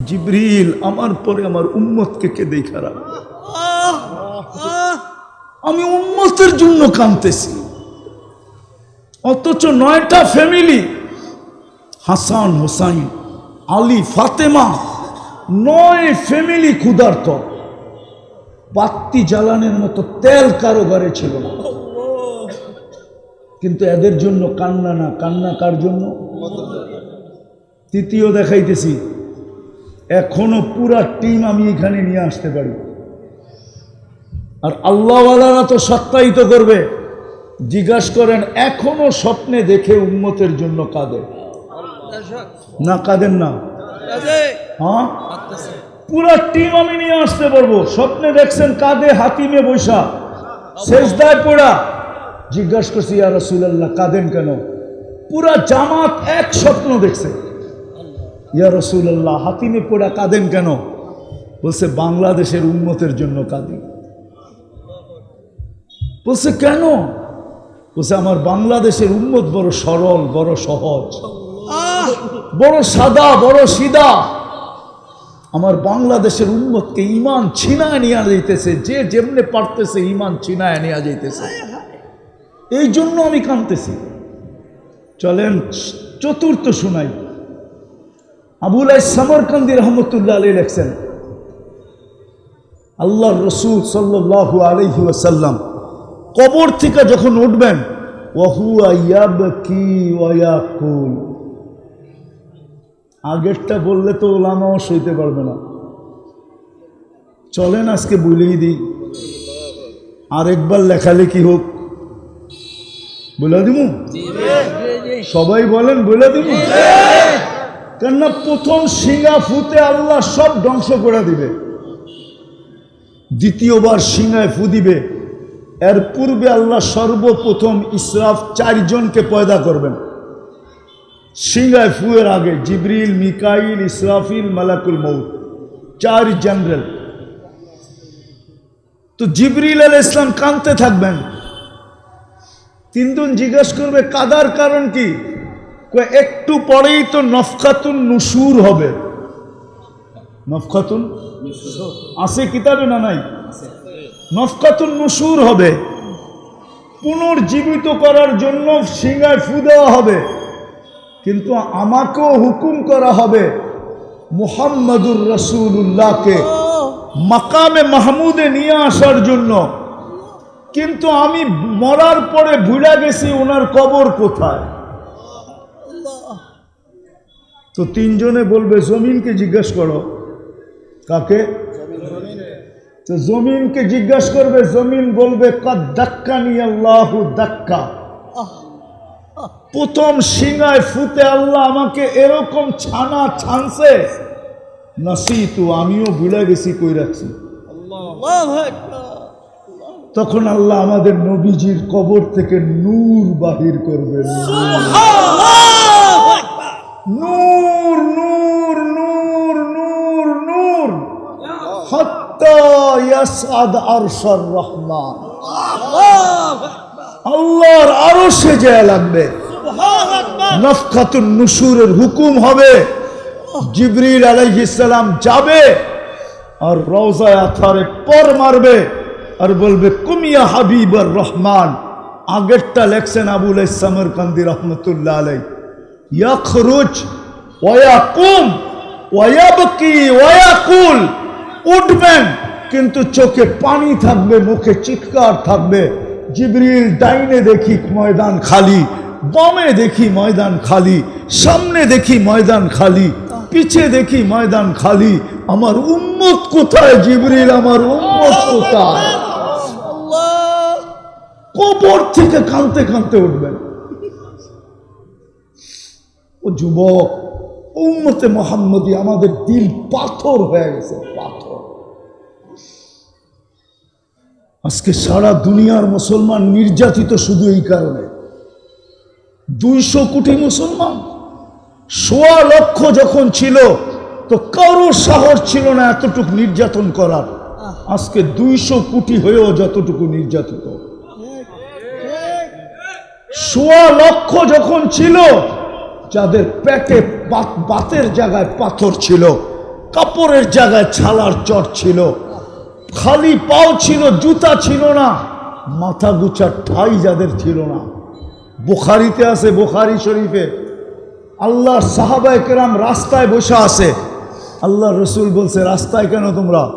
জিব্রিল, আমার পরে আমার উম্মতকে কে খারাপ আমি উম্মতের জন্য কাঁদতেছি। অথচ নয়টা ফ্যামিলি হাসান, হোসাইন, আলী, ফাতেমা, নয় ফ্যামিলি ক্ষুধার্ত। বাত্তি জ্বালানোর মতো তেল কারও ঘরে ছিল না। কিন্তু এদের জন্য কান্না না, কান্না কার জন্য? তৃতীয় দেখাইতেছি এখনও পুরা টিম আমি এখানে নিয়ে আসতে পারি। আর আল্লাহওয়ালারা তো সত্যায়িত করবে। জিজ্ঞাসা করেন, এখনও স্বপ্নে দেখে উন্মতের জন্য কাঁদে না কাঁদেন না? হ্যাঁ? পুরা টিম আমি নিয়ে আসতে পারব। স্বপ্নে দেখছেন কাঁদে হাতিমে বৈশা? শেষদায় পড়া। জিজ্ঞাসা করছি, ইয়া রসুল্লাহ কাঁদেন কেন? পুরা জামাত এক স্বপ্ন দেখছে। ইয়া রসুল্লাহ হাতিমে পড়া কাঁদেন কেন? বলছে, বাংলাদেশের উন্মতের জন্য কাঁদি। বলছে, কেন? বলছে, আমার বাংলাদেশের উন্মত বড় সরল, বড় সহজ। বড় সাদা, বড় সিদা। আমার বাংলাদেশের উন্মতকে ইমান ছিনায় নিয়ে যাইতেছে, যে যেমনে পারতেছে ইমান ছিনায় নিয়ে যাইতেছে। এই জন্য আমি কাঁদতেছি। চলেন, চতুর্থ শুনাই। আবুল সামরকান্দি রহমতুল্লাহ আলী লেখছেন আল্লাহ রসুল সাল্লাহ আলহি ওয়াসাল্লাম কবর থেকে যখন উঠবেন আগেরটা বললে তো ওলামাও সইতে পারবে না। চলেন আজকে বলেই দিই আরেকবার লেখালেখি হোক? বলে দিব সবাই বলেন বলে দিমু? কেননা প্রথম সিঙ্গা ফুতে আল্লাহ সব ধ্বংস করে দিবে। দ্বিতীয়বার সিঙ্গায় ফু দিবে। এর পূর্বে আল্লাহ সর্বপ্রথম ইসরাফ চারজনকে পয়দা করবেন। সিঙ্গায় ফুয়ের আগে জিবরিল, মিকাইল, ইসরাফিল, মালাকুল মৌত চার জেনারেল। তো জিবরিল আল ইসলাম কানতে থাকবেন। তিনজন জিজ্ঞেস করবে, কাদার কারণ কি? একটু পরেই তো নফখাতুন নুসুর হবে। নফখাতুন আছে কিতাবে না নাই? নফকাতুন নুসুর হবে। পুনর্জীবিত করার জন্য সিঙ্গায় ফু দেওয়া হবে। কিন্তু আমাকেও হুকুম করা হবে, মুহাম্মদুর রসুল্লাহকে মাকামে মাহমুদে নিয়ে আসার জন্য। কিন্তু আমি মরার পরে ভুলে গেছি, ওনার কবর কোথায়? তো তিনজনে বলবে, জমিনকে জিজ্ঞেস করো। কাকে? তো জমিনকে জিজ্ঞাসা করবে, জমিন বলবে নিয়ে আল্লাহ ধাক্কা প্রথম সিঙ্গায় ফুতে আল্লাহ আমাকে এরকম ছানা ছানছে, নাসিতু, আমিও ভুলে গেছি কই রাখছি তখন আল্লাহ আমাদের নবীজির কবর থেকে নূর বাহির করবে নূর নূর নূর নূর নূর। ইয়াসআদ আরশার রহমান। আল্লাহর আরও সে যায় লাগবে। নফখাতুন নুসুরের হুকুম হবে। জিবরিল আলাইহিসসালাম যাবে আর রওজায় আথারে পর মারবে আর বলবে, কুমিয়া হাবিবর রহমান। আগেরটা লেখছেন আবুল ইসলামের কান্দি রহমতুল্লাহ আলাই ইয়াখরুজ ওয়াকুম ওয়াবকি ওয়াকুল উঠবেন। কিন্তু চোখে পানি থাকবে মুখে চিৎকার থাকবে। জিবরিল ডাইনে দেখি ময়দান খালি বামে দেখি ময়দান খালি সামনে দেখি ময়দান খালি পিছে দেখি ময়দান খালি। আমার উম্মত কোথায় জিবরিল? আমার উম্মত কোথায়? কবর থেকে কানতে কানতে উঠবেন। ও যুবক, উম্মতে মোহাম্মদী আমাদের দিল পাথর হয়ে গেছে, পাথর। আজকে সারা দুনিয়ার মুসলমান নির্যাতিত শুধু এই কারণে। দুইশো কোটি মুসলমান, সোয়া লক্ষ যখন ছিল, তো কারোর সাহস ছিল না এতটুকু নির্যাতন করার। আজকে দুইশো কোটি হয়েও যতটুকু নির্যাতিত। সোয়া লক্ষ যখন ছিল যাদের পেটে বাত- বাতের জায়গায় পাথর ছিল, কাপড়ের জায়গায় ছালার চট ছিল, খালি পাও ছিল, জুতা ছিল না, মাথা গুচার ঠাই যাদের ছিল না। বুখারিতে আছে, বুখারি শরীফে, আল্লাহর সাহাবায় কেরাম রাস্তায় বসে আছে। আল্লাহ রসুল বলছে, রাস্তায় কেন তোমরা?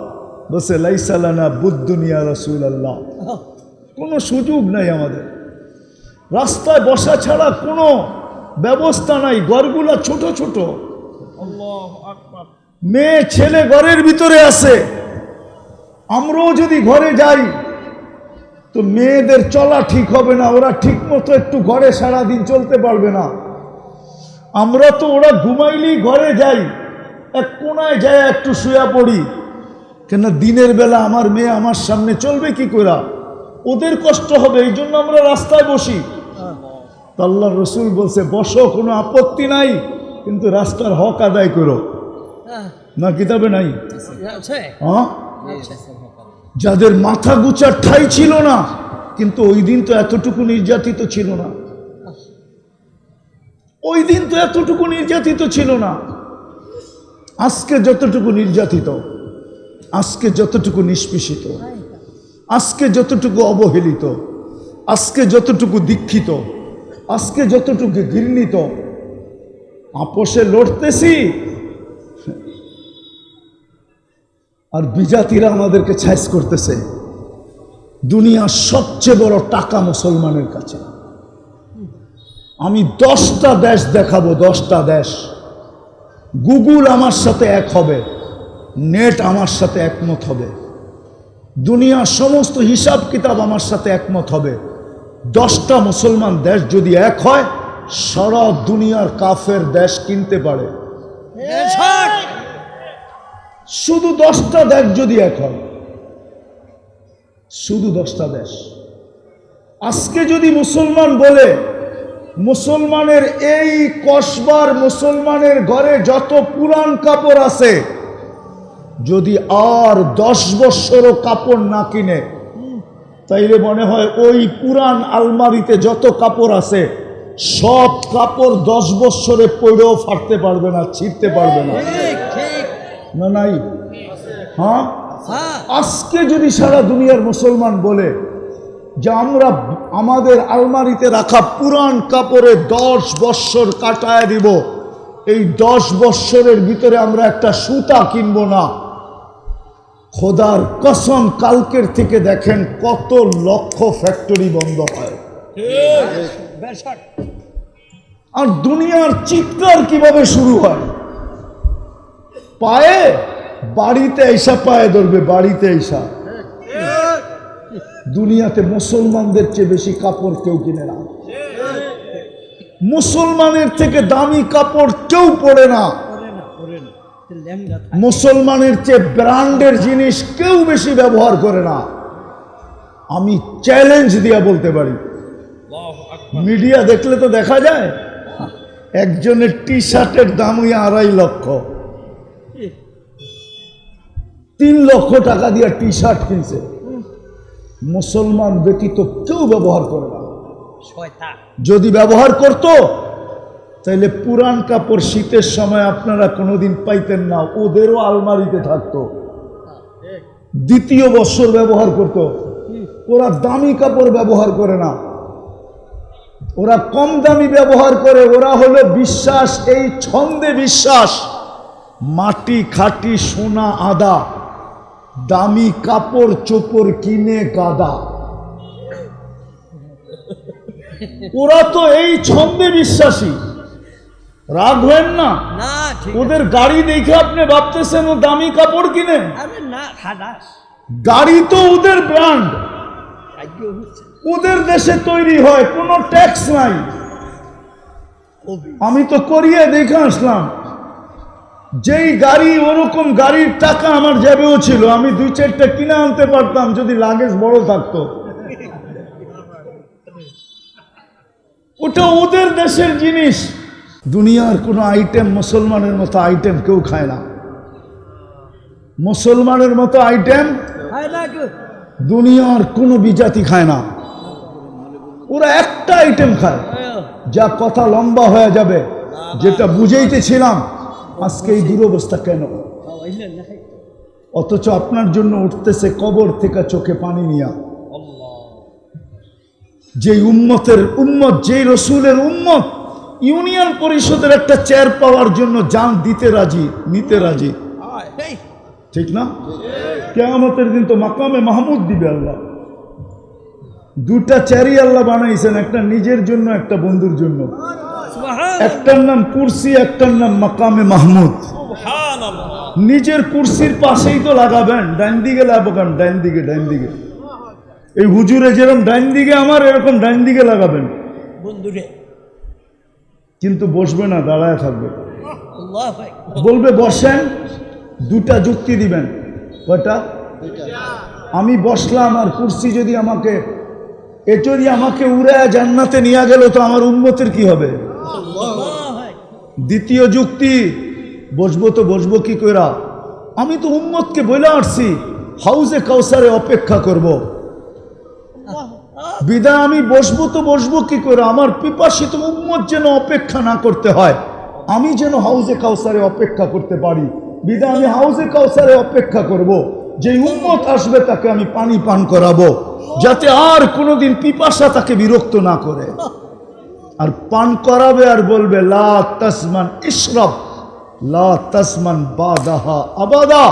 বলছে লাইসালানা বুদ্ধুনিয়া রসুল আল্লাহ কোনো সুযোগ নাই আমাদের। রাস্তায় বসা ছাড়া কোনো ব্যবস্থা নাই ঘরগুলা ছোট ছোট। মেয়ে ছেলে ঘরের ভিতরে আছে। আমরাও যদি ঘরে যাই তো মেয়েদের চলা ঠিক হবে না ওরা ঠিক মতো একটু ঘরে সারাদিন চলতে পারবে না। আমরা তো ওরা ঘুমাইলেই ঘরে যাই এক কোনায় যায় একটু শুয়া পড়ি। কেন দিনের বেলা আমার মেয়ে আমার সামনে চলবে কি করে? ওদের কষ্ট হবে এই জন্য আমরা রাস্তায় বসি। আল্লাহ রসুল বলছে বসো কোনো আপত্তি নাই কিন্তু রাস্তার হক আদায় করো। না কিতাবে নাই? হ্যাঁ? যাদের মাথা গুচার ঠাই ছিল না কিন্তু ওই দিন তো এতটুকু নির্যাতিত ছিল না। ওই দিন তো এতটুকু নির্যাতিত ছিল না। আজকে যতটুকু নির্যাতিত আজকে যতটুকু নিষ্পেষিত আজকে যতটুকু অবহেলিত আজকে যতটুকু দীক্ষিত আজকে যতটুকু ঘৃণিত, আপোষে লড়তেছি। আর বিজাতিরা আমাদেরকে ছাইস করতেছে। দুনিয়ার সবচেয়ে বড় টাকা মুসলমানের কাছে। আমি দশটা দেশ দেখাবো, দশটা দেশ। গুগল আমার সাথে এক হবে, নেট আমার সাথে একমত হবে। দুনিয়ার সমস্ত হিসাব কিতাব আমার সাথে একমত হবে। দশটা মুসলমান দেশ যদি এক হয়, সারা দুনিয়ার কাফের দেশ কিনতে পারে। শুধু দশটা দেশ যদি এক হয়, শুধু দশটা দেশ। আজকে যদি মুসলমান বলে, মুসলমানের এই কসবার মুসলমানের ঘরে যত পুরান কাপড় আছে, যদি আর দশ বৎসরও কাপড় না কিনে তাইলে মনে হয় ওই পুরান আলমারিতে যত কাপড় আছে সব কাপড় দশ বৎসরে পড়েও ফাটতে পারবে না ছিঁড়তে পারবে না। না নাই? হ্যাঁ? আজকে যদি সারা দুনিয়ার মুসলমান বলে যে আমরা আমাদের আলমারিতে রাখা পুরান কাপড়ে দশ বৎসর কাটায় দিব এই দশ বৎসরের ভিতরে আমরা একটা সুতা কিনবো না খোদার কসম কালকের থেকে দেখেন কত লক্ষ ফ্যাক্টরি বন্ধ হয়। আর দুনিয়ার চিৎকার কীভাবে শুরু হয়? পায়ে, বাড়িতে এসা পায়ে ধরবে, বাড়িতে এসা। দুনিয়াতে মুসলমানদের চেয়ে বেশি কাপড় কেউ কিনে না। মুসলমানের থেকে দামি কাপড় কেউ পরে না। মুসলমানের চেয়ে ব্র্যান্ডের জিনিস কেউ বেশি ব্যবহার করে না। আমি চ্যালেঞ্জ দিয়া বলতে পারি। মিডিয়া দেখলে তো দেখা যায় একজনের টি শার্টের দাম ওই আড়াই লক্ষ। তিন লক্ষ টাকা দিয়ে টি শার্ট কিনছে মুসলমান ব্যতীত কেউ ব্যবহার করে না। যদি ব্যবহার করত তাহলে পুরান কাপড় শীতের সময় আপনারা কোনোদিন পাইতেন না, ওদেরও আলমারিতে থাকতো। দ্বিতীয় বৎসর ব্যবহার করত। ওরা দামি কাপড় ব্যবহার করে না। ওরা কম দামি ব্যবহার করে, ওরা হলো বিশ্বাস, এই ছন্দে বিশ্বাস। মাটি, খাটি, সোনা, আদা। দামি কাপড়, চোপড় কিনে গাদা। ওরা তো এই ছন্দে বিশ্বাসী। রাগ হেন না। ওদের গাড়ি দেখে আপনি ভাবতেছেন ও দামি কাপড় কিনে? গাড়ি তো ওদের ব্র্যান্ড ওদের দেশে তৈরি হয় কোনো ট্যাক্স নাই। আমি তো করিয়ে দেখে আসলাম। যেই গাড়ি ওরকম গাড়ির টাকা আমার যাবেও ছিল। আমি দুই চারটা কিনে আনতে পারতাম যদি লাগেজ বড় থাকতো। ওটা ওদের দেশের জিনিস। দুনিয়ার কোনো আইটেম মুসলমানের মতো আইটেম কেউ খায় না। মুসলমানের মতো আইটেম দুনিয়ার কোনো বিজাতি খায় না। ওরা একটা আইটেম খায় যা কথা লম্বা হয়ে যাবে যেটা বুঝাইতেছিলাম আজকে এই দুরবস্থা কেন? অথচ আপনার জন্য উঠতেছে কবর থেকে চোখে পানি নিয়া। যে উম্মতের উম্মত যেই রসুলের উম্মত ইউনিয়ন পরিষদের একটা চেয়ার পাওয়ার জন্য যান দিতে রাজি নিতে রাজি। ঠিক না? কেয়ামতের দিন তো মাকামে মাহমুদ দিবে আল্লাহ। দুটা চেয়ারই আল্লাহ বানাইছেন একটা নিজের জন্য একটা বন্ধুর জন্য। একটার নাম কুরসি একটার নাম মাকামে মাহমুদ। নিজের কুরসির পাশেই তো লাগাবেন ডাইন দিকে লাগাবেন ডাইন দিকে ডাইন দিকে। এই হুজুরে যেরকম ডাইন দিকে আমার এরকম ডাইন দিকে লাগাবেন। বন্ধুরে। কিন্তু বসবে না দাঁড়ায় থাকবে। বলবে বসেন দুটা যুক্তি দিবেন। কয়টা? আমি বসলাম আর কুর্সি যদি আমাকে এ যদি আমাকে উড়ে জান্নাতে নিয়ে গেল তো আমার উন্মতের কি হবে? দ্বিতীয় যুক্তি বসবো তো বসবো কি কইরা? আমি তো উম্মতকে বলে আসছি হাউজে কাউসারে অপেক্ষা করব। বিদায় আমি বসবো তো বসবো কি করে? আমার পিপাসিত উম্মত যেন অপেক্ষা না করতে হয়। আমি যেন হাউজে কাউসারে অপেক্ষা করতে পারি। বিদায় আমি হাউজে কাউসারে অপেক্ষা করব। যে উম্মত আসবে তাকে আমি পানি পান করাবো। যাতে আর কোনোদিন পিপাসা তাকে বিরক্ত না করে। আর পান করাবে আর বলবে, লা তসমান ইশরব, লা তসমান বাদাহা আবাদা।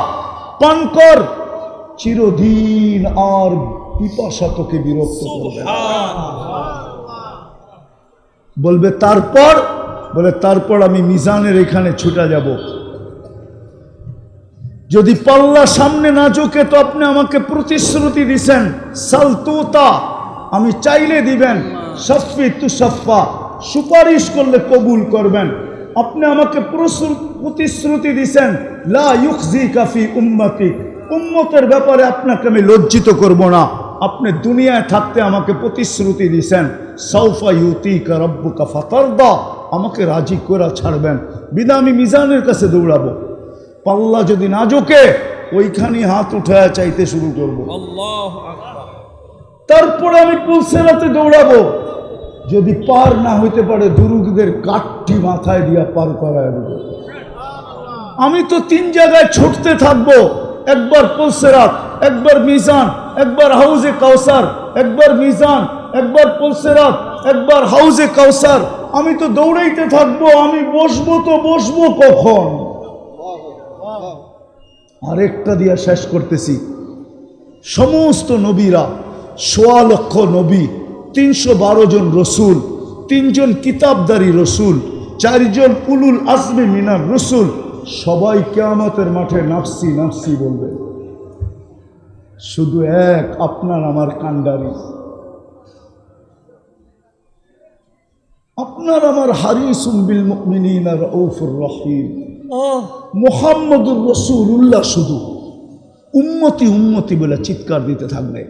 পান কর, চিরদিন আর পিপাসা তোকে বিরক্ত করবে। বলবে তারপর? বলে তারপর আমি মিজানের এখানে ছুটা যাব। যদি পাল্লা সামনে না ঝুঁকে তো আপনি আমাকে প্রতিশ্রুতি দিছেন। সালতুতা আমি চাইলে দিবেন। সফি তুসফা সুপারিশ করলে কবুল করবেন। আপনি আমাকে প্রতিশ্রুতি দিছেন লা ইউখজি কাফি উম্মতি উম্মতের ব্যাপারে আপনাকে আমি লজ্জিত করব না। আপনি দুনিয়ায় থাকতে আমাকে প্রতিশ্রুতি দিছেন সৌফা ইউতি কা রব্বুকা ফাতারদা আমাকে রাজি করে ছাড়বেন। বিদা আমি মিজানের কাছে দৌড়াবো। পাল্লা যদি না জোকে ওইখানে হাত উঠায় চাইতে শুরু করব। তারপরে আমি পুলসেরাতে দৌড়াবো। যদি পার না হইতে পারে দুরুগদের কাঠটি মাথায় দিয়া পার করায় আমি তো তিন জায়গায় ছুটতে থাকব। একবার পুলসেরাত, একবার মিজান, একবার হাউজে কাউসার, একবার মিজান, একবার পুলসেরাত, একবার হাউজে কাউসার। আমি তো দৌড়াইতে থাকব, আমি বসবো তো বসবো কখন? আরেকটা দিয়া শেষ করতেছি। সমস্ত নবীরা, সোয়া লক্ষ নবী, তিনশো বারো জন রসুল, তিনজন কিতাবদারি রসুল, চারজন উলুল আসবে মিনার রসুল সবাই কেয়ামতের মাঠে নাফসি নাফসি বলবে। শুধু এক আপনার আমার কান্ডারি আপনার আমার হারিসুম বিল আর রহিম। মোহাম্মদুর রসুল্লাহ শুধু। উন্মতি উন্মতি বলে চিৎকার দিতে থাকবে।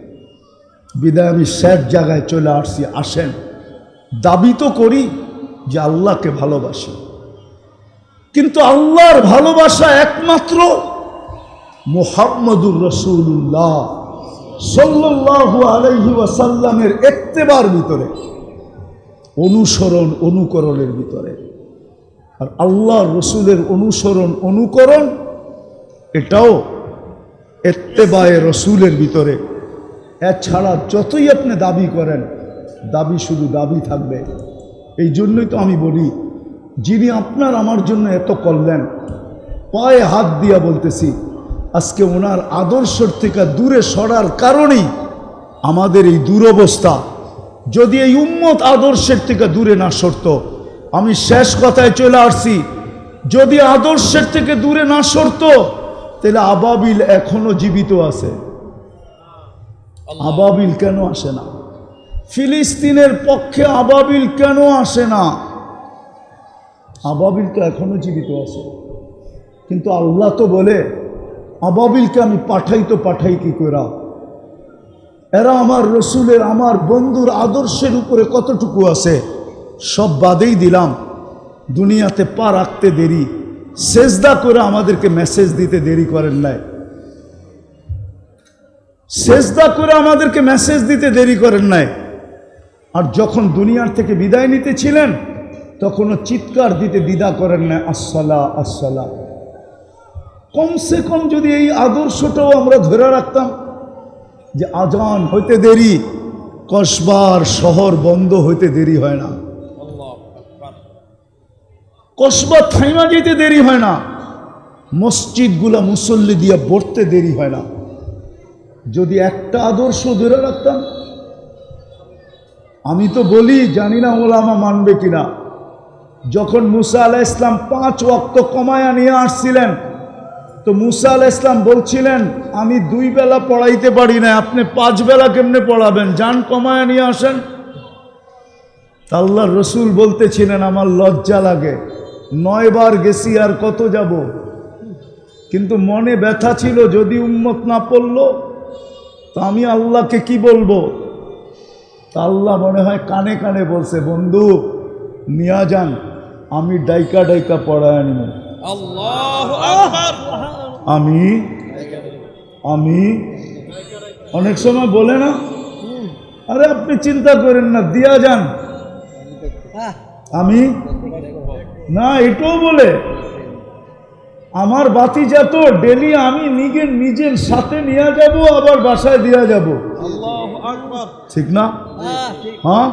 বিদায় আমি শেষ জায়গায় চলে আসছি আসেন। দাবি তো করি যে আল্লাহকে ভালোবাসি। কিন্তু আল্লাহর ভালোবাসা একমাত্র মোহাম্মদুর রসুল্লাহ সাল্লাল্লাহু আলাইহি ওয়াসাল্লামের একতেবার ভিতরে, অনুসরণ অনুকরণের ভিতরে। আর আল্লাহ রসুলের অনুসরণ অনুকরণ, এটাও এত্তেবায়ে রসুলের ভিতরে। এছাড়া যতই আপনি দাবি করেন, দাবি শুধু দাবি থাকবে। এই জন্যই তো আমি বলি যিনি আপনার আমার জন্য এত করলেন। পায়ে হাত দিয়া বলতেছি আজকে ওনার আদর্শের থেকে দূরে সরার কারণেই আমাদের এই দুরবস্থা। যদি এই উম্মত আদর্শের থেকে দূরে না সরত আমি শেষ কথায় চলে আসছি। যদি আদর্শের থেকে দূরে না সরত তাহলে আবাবিল এখনও জীবিত আছে। আবাবিল কেন আসে না? ফিলিস্তিনের পক্ষে আবাবিল কেন আসে না? আবাবিল তো এখনও জীবিত আছে। কিন্তু আল্লাহ তো বলে, আবাবিলকে আমি পাঠাই তো পাঠাই কি করা এরা আমার রসুলের, আমার বন্ধুর আদর্শের উপরে কতটুকু আছে, সব বাদেই দিলাম। দুনিয়াতে পা রাখতে দেরি, সেজদা করে আমাদেরকে মেসেজ দিতে দেরি করেন নাই। সেজদা করে আমাদেরকে মেসেজ দিতে দেরি করেন নাই। আর যখন দুনিয়ার থেকে বিদায় নিতেছিলেন তখনও চিৎকার দিতে দ্বিধা করেন না আসসালা আসসালা। কমসে কম যদি এই আদর্শটাও আমরা ধরে রাখতাম যে আজান হইতে দেরি কসবার শহর বন্ধ হইতে দেরি হয় না। কসবা থাইমা যেতে দেরি হয় না মসজিদগুলা মুসল্লি দিয়া ভরতে দেরি হয় না। যদি একটা আদর্শ ধরে রাখতাম আমি তো বলি জানি না ওলামা মানবে কিনা। যখন মুসা আলাহ ইসলাম পাঁচ ওয়াক্ত কমায়া নিয়ে আসছিলেন, তো মুসা আলাহ ইসলাম বলছিলেন, আমি দুই বেলা পড়াইতে পারি না, আপনি পাঁচ বেলা কেমনে পড়াবেন? যান কমায়া নিয়ে আসেন। আল্লাহ রসুল বলতেছিলেন, আমার লজ্জা লাগে নয়বার গেছি, আর কত যাব? কিন্তু মনে ব্যথা ছিল, যদি উম্মত না পড়ল, তা আমি আল্লাহকে কি বলব? তা আল্লাহ মনে হয় কানে কানে বলছে, বন্ধু, নিয়া যান। আমি ডাইকা ডাইকা পড়ায় নিব আল্লাহু আকবার। আমি আমি অনেক সময় বলে না? আরে আপনি চিন্তা করেন না দিয়া যান। হ্যাঁ আমি না এটাও বলে আমার বাতি যত ডেলি আমি নিজের নিজের সাথে নিয়ে যাব আবার বাসায় দিয়া যাব। ঠিক না? হ্যাঁ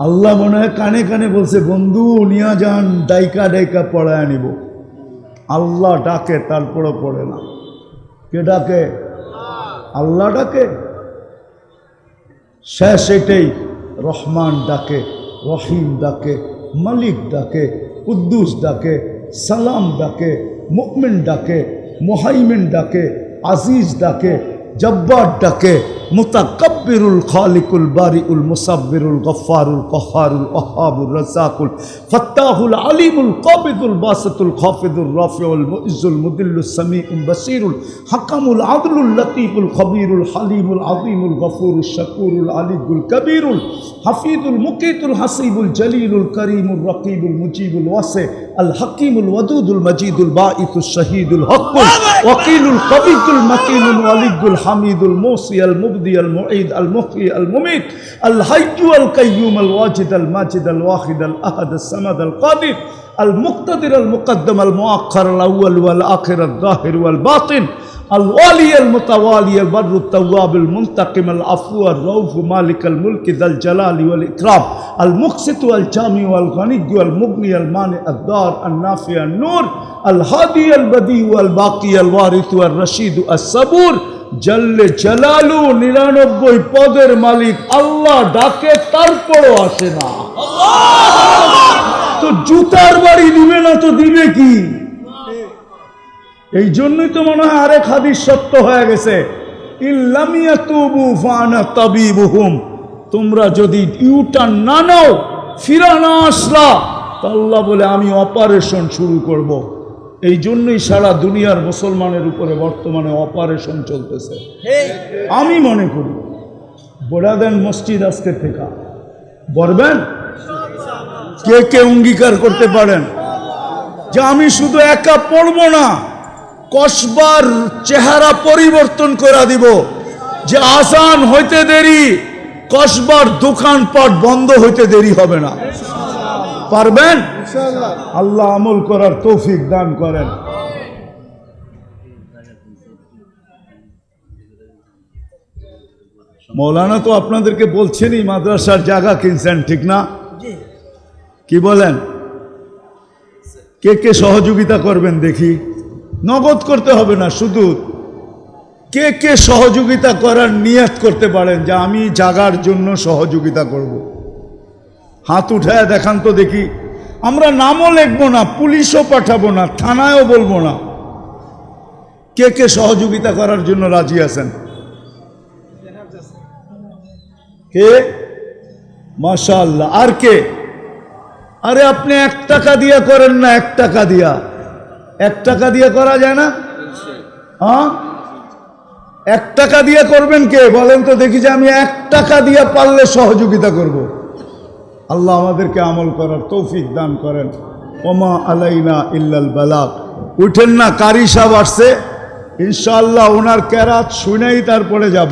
আল্লাহ মনে হয় কানে কানে বলছে, বন্ধু, নিয়া যান, ডাইকা ডাইকা পড়ায় নিব আল্লাহ ডাকে তারপরে পড়ে না। কে ডাকে? আল্লাহ ডাকে। শেষ এটাই, রহমান ডাকে, রহিম ডাকে, মালিক ডাকে, কুদ্দুস ডাকে, সালাম ডাকে মুকমিন ডাকে, মোহাইমিন ডাকে, আজিজ ডাকে, জব্বার ডাকে মুতাকব্বিরুল খালিকুল বারিউল মুসাব্বিরুল গফফারুল কহারুল ওহাবুল রাজ্জাকুল ফাত্তাহুল আলিমুল কাবিদুল বাসাতুল খাফিদুল রাফিউল মুইজ্জুল মুদিল্লুস সামিউল বাসিরুল হাকামুল আদলুল লতীফুল খবীরুল হালিমুল আযীমুল গফুরুল শাকুরুল আলিগুল কবীরুল হাফিদুল মুকিতুল হাসিবুল জলিলুল করিমুল রকিবুল মুজিবুল ওয়াসি আল হাকিমুল ওয়াদুদুল মজিদুল বাঈসুল শহীদুল হকুল ওয়াকিলুল কবিদুল মকিনুল ওয়ালিদুল হামিদুল মুসি আল المبدي المعيد المحيي المميت الحي القيوم الواجد الماجد الواحد الأحد الصمد القادر المقتدر المقدم المؤخر الأول والآخر الظاهر والباطن الوالي المتوالي البر التواب المنتقم العفو الروف مالك الملك ذا الجلال والإكرام المقسط والجامي والغني والمغني المانع الدار النافع النور الهادي البديع والباقي الوارث والرشيد الصبور জল্লে জালালু নিরানব্বই পদের মালিক আল্লাহ ডাকে তারপরও আসে না। তো জুতার বাড়ি দিবে না তো দিবে কি? এই জন্যই তো মনে হয় আরেক হাদিস সত্য হয়ে গেছে। ইল্লামিয়া তুবু ফানা তাবিবুহুম। তোমরা যদি ইউটার্ন না নাও ফিরা না আসলা আল্লাহ বলে আমি অপারেশন শুরু করব। এই জন্যই সারা দুনিয়ার মুসলমানের উপরে বর্তমানে অপারেশন চলতেছে। আমি মনে করি বড়া দেন মসজিদ আজকে থেকে। বলবেন? কে কে অঙ্গীকার করতে পারেন? যে আমি শুধু একা পড়ব না, কসবার চেহারা পরিবর্তন করে দিব। যে আসান হইতে দেরি, কসবার দোকানপাট বন্ধ হইতে দেরি হবে না। পারবেন? আল্লাহ আমল করার তৌফিক দান করেন। মৌলানা তো আপনাদেরকে বলছেনই মাদ্রাসার জায়গা কিনছেন ঠিক না? কি বলেন? কে কে সহযোগিতা করবেন দেখি? নগদ করতে হবে না শুধু কে কে সহযোগিতা করার নিয়ত করতে পারেন যে আমি জাগার জন্য সহযোগিতা করব। হাত উঠায় দেখান তো দেখি। আমরা নামও লিখব না, পুলিশও পাঠাবো না, থানায়ও বলব না। কে কে সহযোগিতা করার জন্য রাজি আছেন? কে? মাশাআল্লাহ। আর কে? আরে আপনি এক টাকা দিয়া করেন না, এক টাকা দিয়া। এক টাকা দিয়ে করা যায় না? হ্যাঁ? এক টাকা দিয়ে করবেন কে? বলেন তো দেখি যে আমি এক টাকা দিয়ে পারলে সহযোগিতা করব। আল্লাহ আমাদেরকে আমল করার তৌফিক দান করেন। ওমা আলাইনা ইল্লাল বালাক উঠেন না, কারি সাহ আসছে। ইনশাল্লাহ ওনার ক্যারাত শুনেই তারপরে যাব।